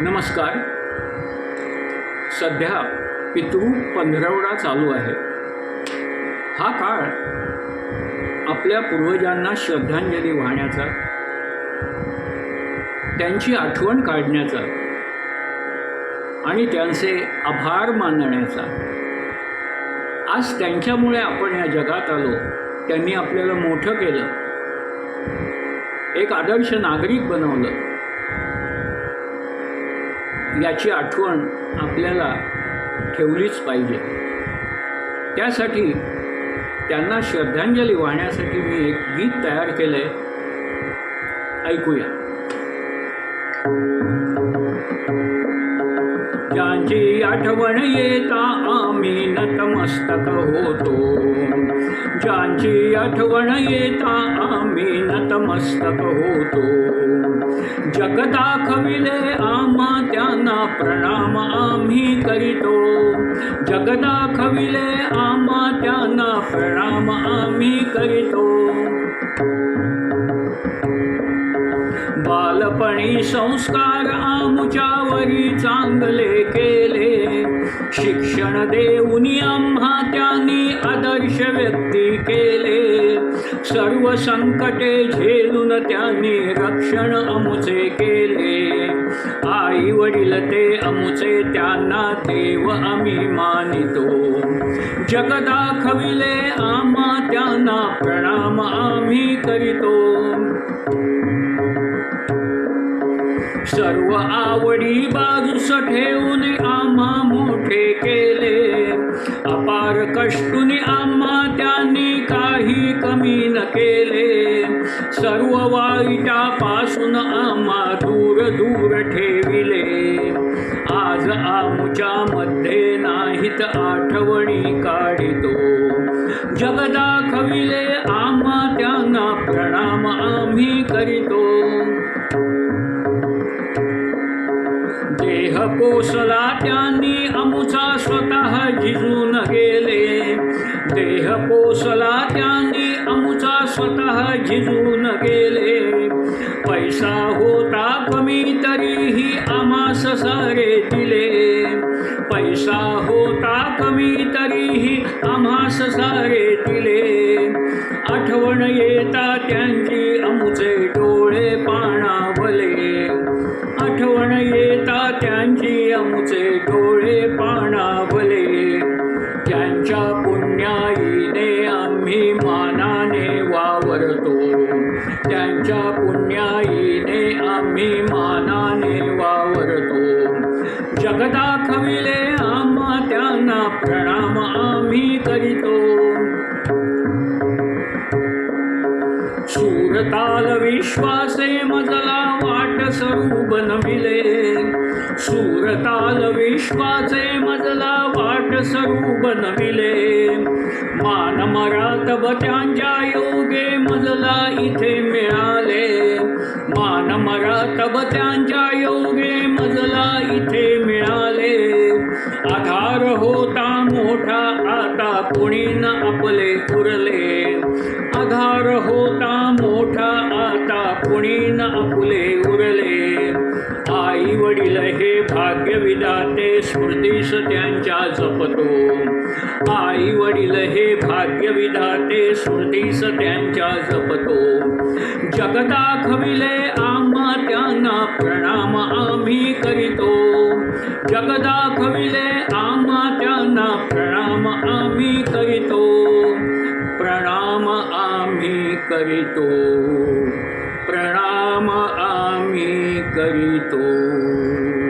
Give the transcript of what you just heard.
नमस्कार. सध्या पितृ पंधरवडा चालू आहे. हा काळ आपल्या पूर्वजांना श्रद्धांजली वाहण्याचा त्यांची आठवण काढण्याचा आणि त्यांचे आभार मानण्याचा. आज त्यांच्यामुळे आपण या जगात आलो. त्यांनी आपल्याला मोठं केलं. एक आदर्श नागरिक बनवलं. याची आठवण आपल्याला ठेवलीच पाहिजे. त्यासाठी त्यांना श्रद्धांजली वाहण्यासाठी मी एक गीत तयार केलं आहे ऐकूया. ज्यांची आठवण येता आम्ही नतमस्तक होतो. ज्यांची आठवण येता आम्ही नतमस्तक होतो. जग दाखविले आम्हा त्यांना प्रणाम आम्ही करीतो. जग दाखविले आम्हा त्यांना प्रणाम आम्ही करीतो. बालपणी संस्कार आमुच्यावरी चांगले केले. शिक्षण देऊनी आम्हा त्यांनी आदर्श व्यक्ती केले. सर्व संकटे झेलून त्यांनी रक्षण अमुचे केले. आई वडील ते अमुचे त्यांना देव आम्ही मानितो. जग दाखविले आम्हा त्यांना प्रणाम आम्ही करीतो. सर्व आवडी बाजूस ठेवून आम्हा मोठे केले. अपार कष्टूने आम्हा त्यांनी काही कमी न केले. सर्व वाईटापासून आम्हा दूर दूर ठेविले. आज आमच्या मध्ये नाहीत आठवणी काढितो. जग दाखविले आम्हा त्यांना प्रणाम आम्ही करीतो. देह पोसला त्यांनी अमुचा स्वतः झिजून गेले. देह पोसला त्यांनी अमुचा स्वतः झिजून गेले. पैसा होता कमी तरीही आमास सारे दिले. पैसा होता कमी तरीही आम्हास सारे दिले. आठवण येता त्यांची अमुचे डोळे पाणा पाणावले त्यांच्या पुण्याईने आम्ही मानाने वावरतो. त्यांच्या पुण्याईने आम्ही मानाने वावरतो. जगदाखविले आम्हा त्यांना प्रणाम आम्ही करीतो. सूरताल विश्वासे मजला वाट सरू मिले. सूरताल विश्वाचे मजला वाट सरू मिले. मान मरातब त्यांच्या योगे मजला इथे मिळाले. मान मरातब त्यांच्या योगे मजला इथे मिळाले. आधार होता मोठा आता कुणी न आपले उरले. आधार होता कुणी न आपले उरले. आई वडील हे भाग्य विधाते स्मृतीस त्यांच्या जपतो. आई वडील हे भाग्य विधाते स्मृतीस त्यांच्या जपतो. जगता खविले आम्हा त्यांना प्रणाम आम्ही करीतो. जगदा खविले आम्हा त्यांना प्रणाम आम्ही करीतो. प्रणाम आम्ही करीतो. प्रणाम आम्ही करीतो.